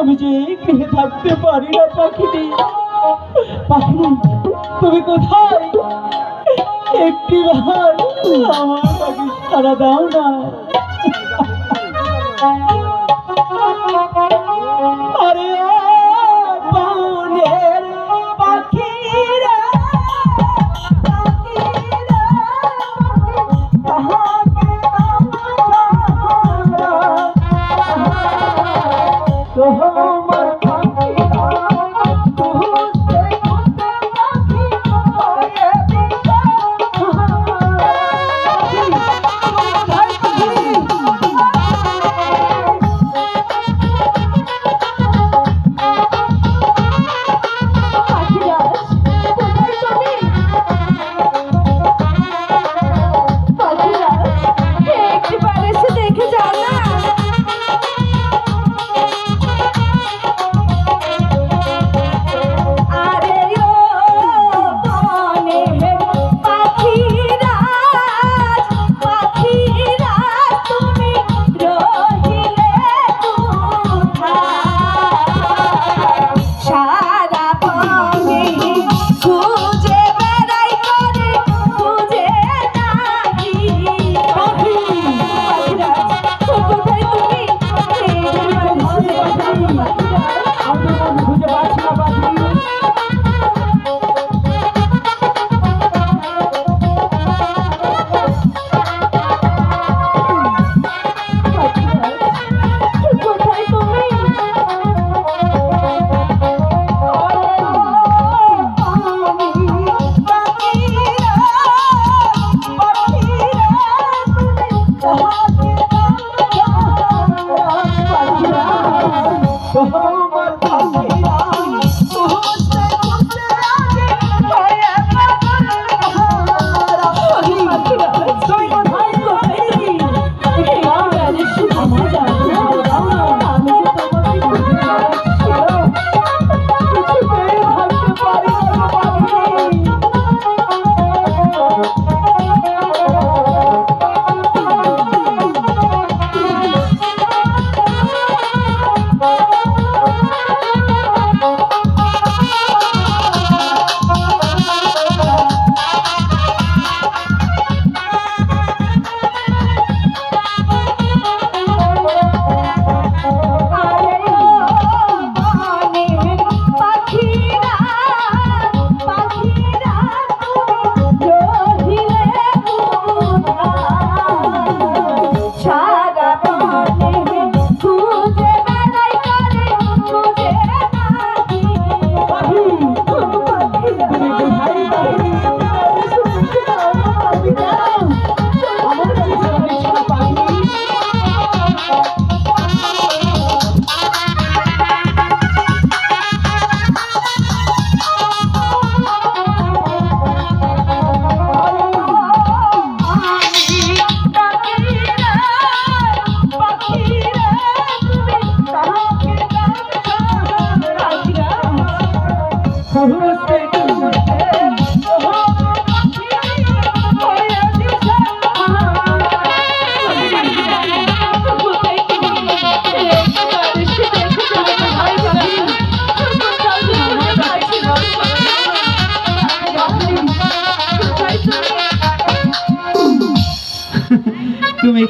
আমি যে এই থাকতে পারি না পাখিনি পাখিনি তুমি কোথায়? একটি বার আমার পাখি সারা দাও না। আরে ও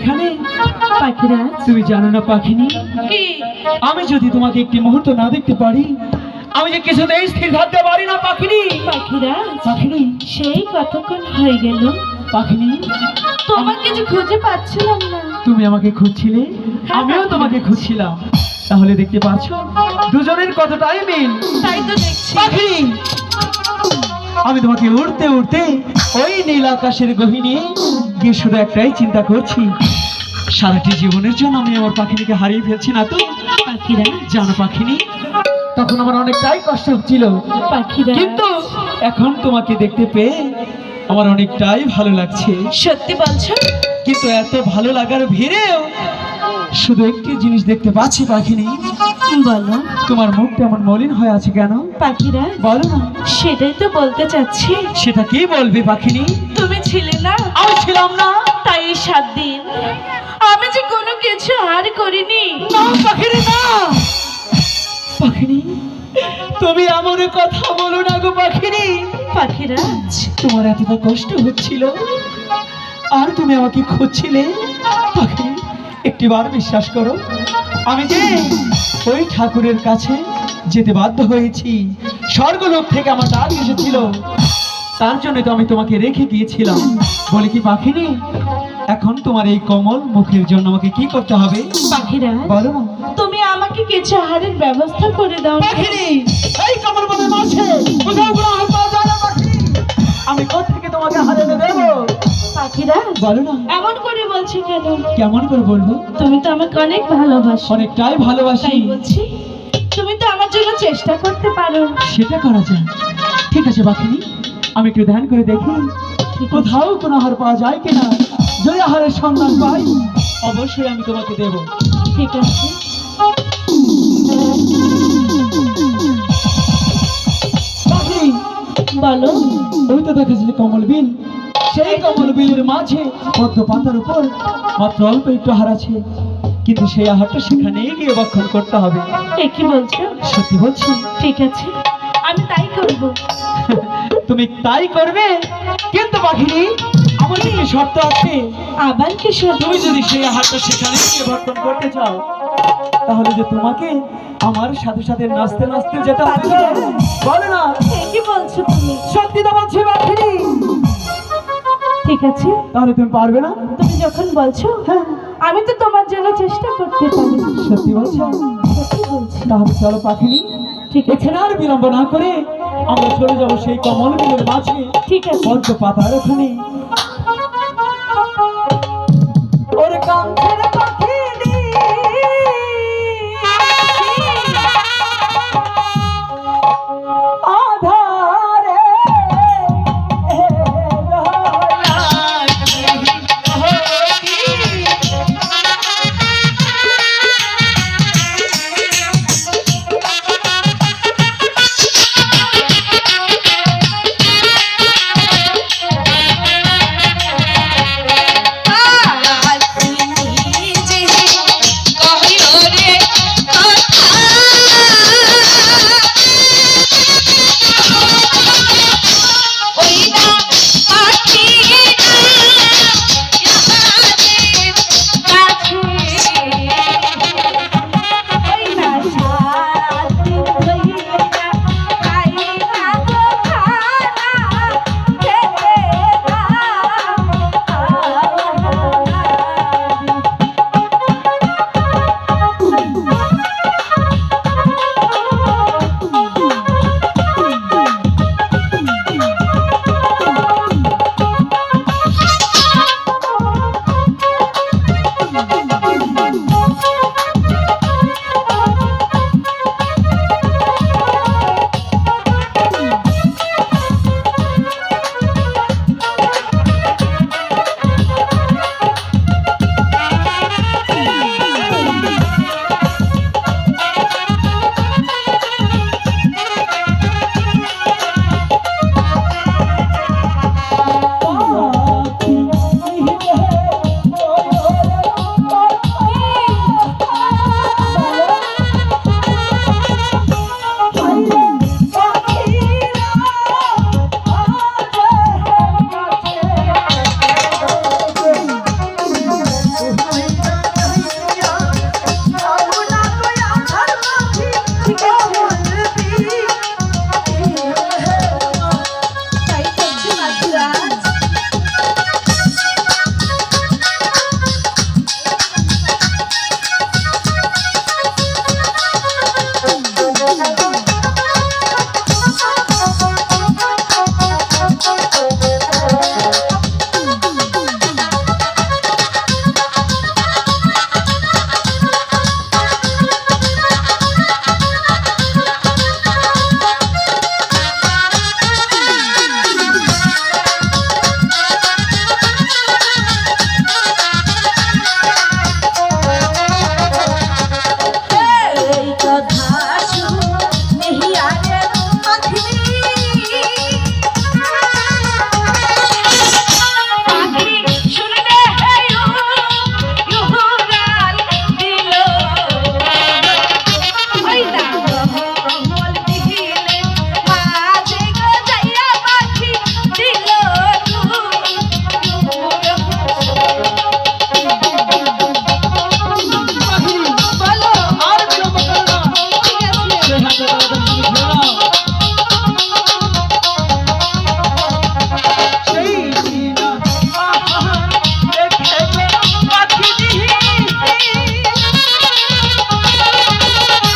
এখানে? পাখিরাজ তুমি জানো না পাখিনি? কি? আমি যদি তোমাকে একটি মুহূর্ত না দেখতে পারি আমি যে কিছুতেই স্থির থাকতে পারি না পাখিনি। পাখিরাজ পাখিনি? সেই কতক্ষণ হয়ে গেল? পাখিনি? তোমাকে যে খুঁজে পাচ্ছিলাম না। তুমি আমাকে খুঁজছিলে? আমিও তোমাকে খুঁজছিলাম। তাহলে দেখতে পাচ্ছ দুজনের কতটাই মিল। তাই তো দেখছি। পাখিনি? আমি তোমাকে উড়তে উড়তে ওই নীল আকাশের গহিনী গিয়ে শুধু একটাই চিন্তা করছি। সারাটি জীবনের জন্য আমি আমার পাখিনিকে হারিয়ে ফেলছি না তো? পাখিরাজ জানো পাখিনি? তখন আমার অনেকটাই কষ্ট হচ্ছিল। পাখিরাজ কিন্তু এখন তোমাকে দেখতে পেয়ে আমার অনেকটাই ভালো লাগছে। সত্যি বলছো? কিন্তু এত ভালো লাগার ভিড়েও শুধু একটি জিনিস দেখতে পাচ্ছি পাখিনি। বলো। তোমার মুখটা এমন মলিন হয়ে আছে কেন? পাখিরা? বলো না। সেটাই তো বলতে চাচ্ছি। সেটা কি বলবে পাখিনি? তুমি ছিলে না? আমি ছিলাম না। তাই সাত দিন কিছু আর করিনি। না পাখিনি না। পাখিনি তুমি এমন কথা বলো না গো পাখিনি। পাখিরাজ তোমার এতটা কষ্ট হচ্ছিল। আর তুমি আমাকে খুঁজছিলে। পাখি একটিবার বিশ্বাস করো আমি যে ওই ঠাকুরের কাছে যেতে বাধ্য হয়েছি। স্বর্গলোক থেকে আমার ডাক এসেছিল। তার জন্য তো আমি তোমাকে রেখে গিয়েছিলাম। বলে কি পাখিনি এখন তোমার এই কমল মুখের জন্য আমাকে কি করতে হবে? বলো তুমি আমাকে কিছু আহারের ব্যবস্থা করে দাও। এই কমল আমি কোথেকে তোমাকে হারে এনে দেবো? পাখিরাজ বলো না। এমন করে বলছি কেন? কেমন করে বলব? তুমি তো আমাকে অনেক ভালোবাসো। অনেকটাই ভালোবাসি। বলছি তুমি তো আমার জন্য চেষ্টা করতে পারো। সেটা করা যায়। ঠিক আছে বাকিনি আমি একটু ধ্যান করে দেখি। কোথাও কোনো আহার পাওয়া যায় কিনা? যদি আহারের সন্ধান পাই অবশ্যই আমি তোমাকে দেব। ঠিক আছে। বলো। ওই তো দেখেছিলি কমল বিল। সেই কমল বিলের মাঝে পদ্ম পাতার উপর মাত্র অল্প একটু আহার আছে। কিন্তু সেই আহারটা সেখানেই গিয়ে বক্ষণ করতে হবে। এ কি বলছো? সত্যি বলছি। ঠিক আছে। আমি তাই করব। তুমি তাই করবে। কিন্তু বাঘিনী আমার কি শর্ত আছে আবার কি শোনো তুমি যদি সেই আহারটা সেখানে গিয়ে করতে চাও তাহলে যে তোমাকে আমার সাথে সাথে নাচতে নাচতে যেতে হবে। না। বলো না। কি বলছো তুমি? সত্যি তো বলছি বাঘিনী ঠিক আছে। তাহলে তুমি পারবে না? তুমি যখন বলছো হ্যাঁ। আমি তো তোমার জন্য চেষ্টা করতে পারি। সত্যি বলছো? সত্যি বলছি। তাহলে চলো পাখিনি ঠিক আছে। এখানে আর বিলম্ব না করে আমরা চলে যাব সেই কমল বিলের মাঝে। ঠিক আছে। পদ্ম পাতার ওখানে। ওরে কান্তে